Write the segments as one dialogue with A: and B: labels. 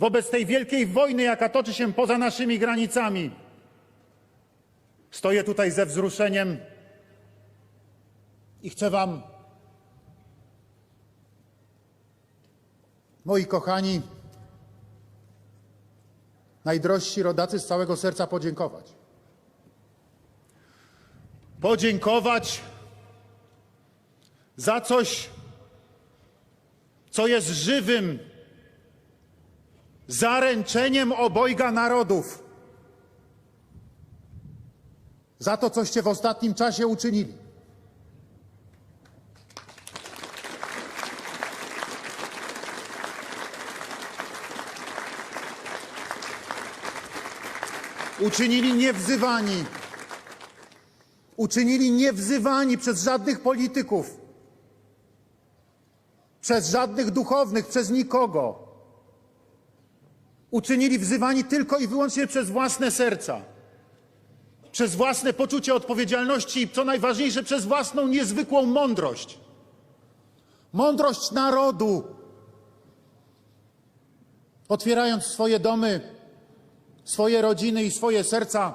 A: wobec tej wielkiej wojny, jaka toczy się poza naszymi granicami. Stoję tutaj ze wzruszeniem i chcę Wam, moi kochani, najdrożsi rodacy, z całego serca podziękować. Podziękować za coś, co jest żywym zaręczeniem obojga narodów. Za to, coście w ostatnim czasie uczynili. Uczynili niewzywani. Uczynili niewzywani przez żadnych polityków, przez żadnych duchownych, przez nikogo. Uczynili wzywani tylko i wyłącznie przez własne serca, przez własne poczucie odpowiedzialności i co najważniejsze, przez własną niezwykłą mądrość. Mądrość narodu. Otwierając swoje domy, swoje rodziny i swoje serca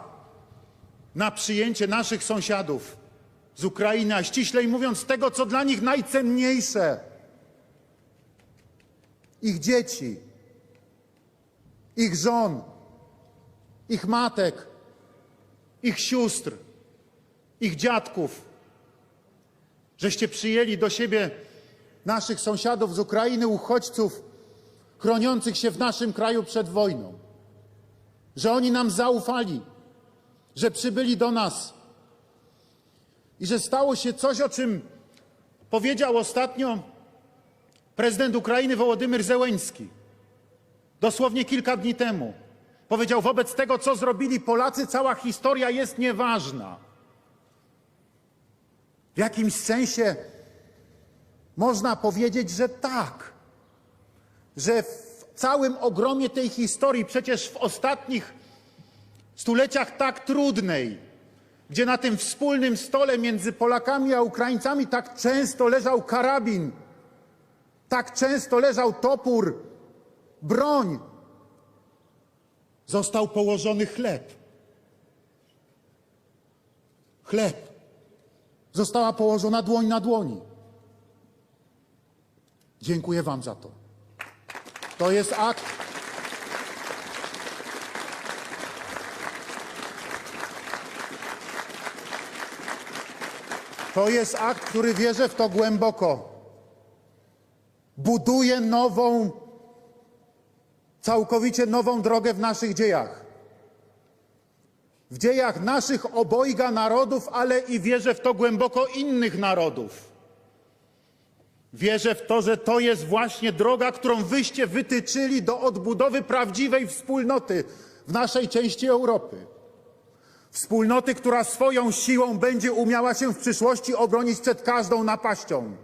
A: na przyjęcie naszych sąsiadów z Ukrainy, a ściślej mówiąc tego, co dla nich najcenniejsze. Ich dzieci, ich żon, ich matek, ich sióstr, ich dziadków. Żeście przyjęli do siebie naszych sąsiadów z Ukrainy, uchodźców chroniących się w naszym kraju przed wojną. Że oni nam zaufali, że przybyli do nas i że stało się coś, o czym powiedział ostatnio prezydent Ukrainy Wołodymyr Zełeński. Dosłownie kilka dni temu powiedział: Wobec tego, co zrobili Polacy, cała historia jest nieważna. W jakimś sensie można powiedzieć, że tak, że w całym ogromie tej historii, przecież w ostatnich stuleciach tak trudnej, gdzie na tym wspólnym stole między Polakami a Ukraińcami tak często leżał karabin, tak często leżał topór, broń, został położony chleb. Chleb. Została położona dłoń na dłoni. Dziękuję Wam za to. To jest akt. To jest akt, który wierzę w to głęboko. Buduje nową, całkowicie nową drogę w naszych dziejach. W dziejach naszych obojga narodów, ale i wierzę w to głęboko innych narodów. Wierzę w to, że to jest właśnie droga, którą wyście wytyczyli do odbudowy prawdziwej wspólnoty w naszej części Europy. Wspólnoty, która swoją siłą będzie umiała się w przyszłości obronić przed każdą napaścią,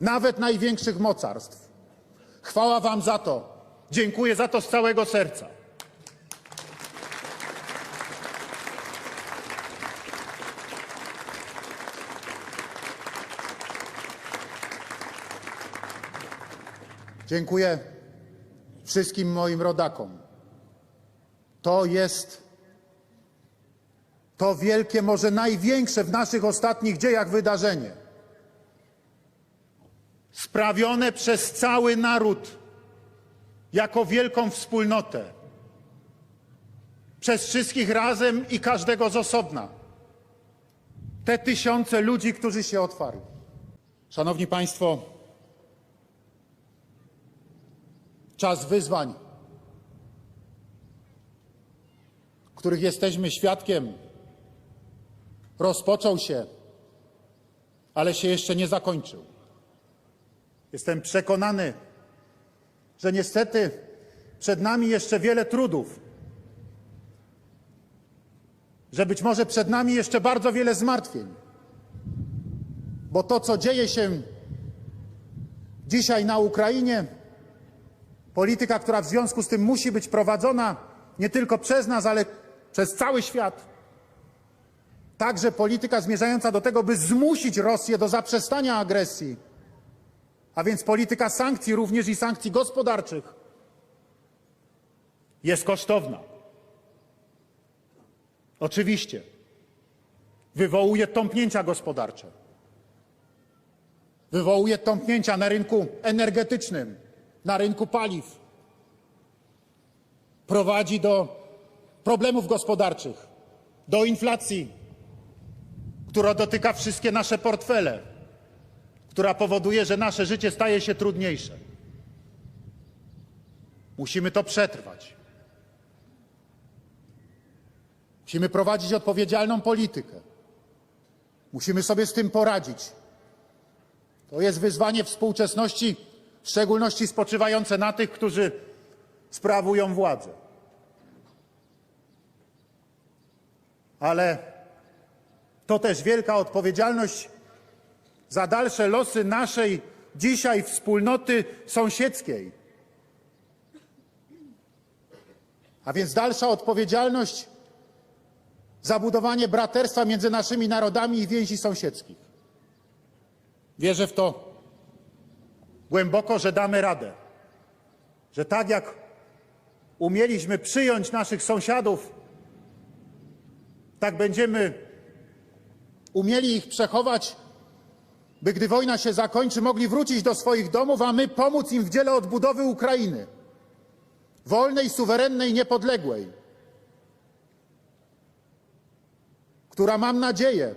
A: nawet największych mocarstw. Chwała Wam za to. Dziękuję za to z całego serca. Dziękuję wszystkim moim rodakom. To jest to wielkie, może największe w naszych ostatnich dziejach wydarzenie. Sprawione przez cały naród jako wielką wspólnotę. Przez wszystkich razem i każdego z osobna. Te tysiące ludzi, którzy się otwarli. Szanowni Państwo, czas wyzwań, których jesteśmy świadkiem, rozpoczął się, ale się jeszcze nie zakończył. Jestem przekonany, że niestety przed nami jeszcze wiele trudów, że być może przed nami jeszcze bardzo wiele zmartwień, bo to, co dzieje się dzisiaj na Ukrainie, polityka, która w związku z tym musi być prowadzona nie tylko przez nas, ale przez cały świat, także polityka zmierzająca do tego, by zmusić Rosję do zaprzestania agresji, a więc polityka sankcji, również i sankcji gospodarczych, jest kosztowna. Oczywiście. Wywołuje tąpnięcia gospodarcze. Wywołuje tąpnięcia na rynku energetycznym, na rynku paliw. Prowadzi do problemów gospodarczych, do inflacji, która dotyka wszystkie nasze portfele, która powoduje, że nasze życie staje się trudniejsze. Musimy to przetrwać. Musimy prowadzić odpowiedzialną politykę. Musimy sobie z tym poradzić. To jest wyzwanie współczesności, w szczególności spoczywające na tych, którzy sprawują władzę. Ale to też wielka odpowiedzialność za dalsze losy naszej dzisiaj wspólnoty sąsiedzkiej. A więc dalsza odpowiedzialność za budowanie braterstwa między naszymi narodami i więzi sąsiedzkich. Wierzę w to głęboko, że damy radę. Że tak jak umieliśmy przyjąć naszych sąsiadów, tak będziemy umieli ich przechować, by gdy wojna się zakończy, mogli wrócić do swoich domów, a my pomóc im w dziele odbudowy Ukrainy. Wolnej, suwerennej, niepodległej. Która mam nadzieję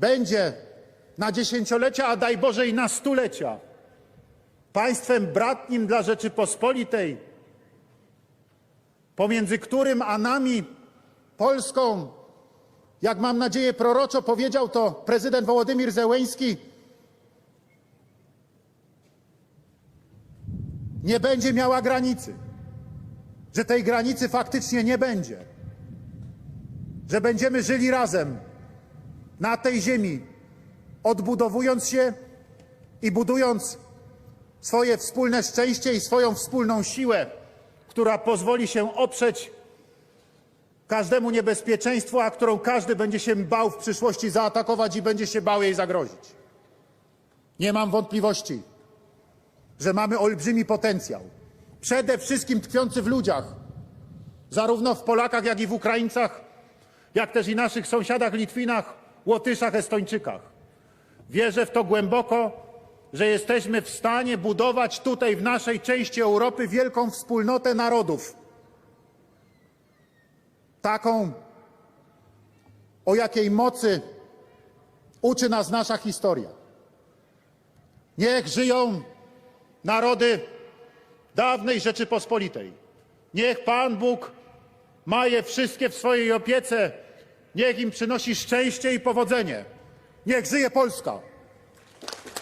A: będzie na dziesięciolecia, a daj Boże i na stulecia państwem bratnim dla Rzeczypospolitej, pomiędzy którym a nami, Polską, jak mam nadzieję proroczo powiedział to prezydent Wołodymir Zełeński, nie będzie miała granicy, że tej granicy faktycznie nie będzie, że będziemy żyli razem na tej ziemi, odbudowując się i budując swoje wspólne szczęście i swoją wspólną siłę, która pozwoli się oprzeć każdemu niebezpieczeństwu, a którą każdy będzie się bał w przyszłości zaatakować i będzie się bał jej zagrozić. Nie mam wątpliwości, że mamy olbrzymi potencjał, przede wszystkim tkwiący w ludziach, zarówno w Polakach, jak i w Ukraińcach, jak też i naszych sąsiadach Litwinach, Łotyszach, Estończykach. Wierzę w to głęboko, że jesteśmy w stanie budować tutaj, w naszej części Europy, wielką wspólnotę narodów. Taką, o jakiej mocy uczy nas nasza historia. Niech żyją narody dawnej Rzeczypospolitej. Niech Pan Bóg ma je wszystkie w swojej opiece. Niech im przynosi szczęście i powodzenie. Niech żyje Polska!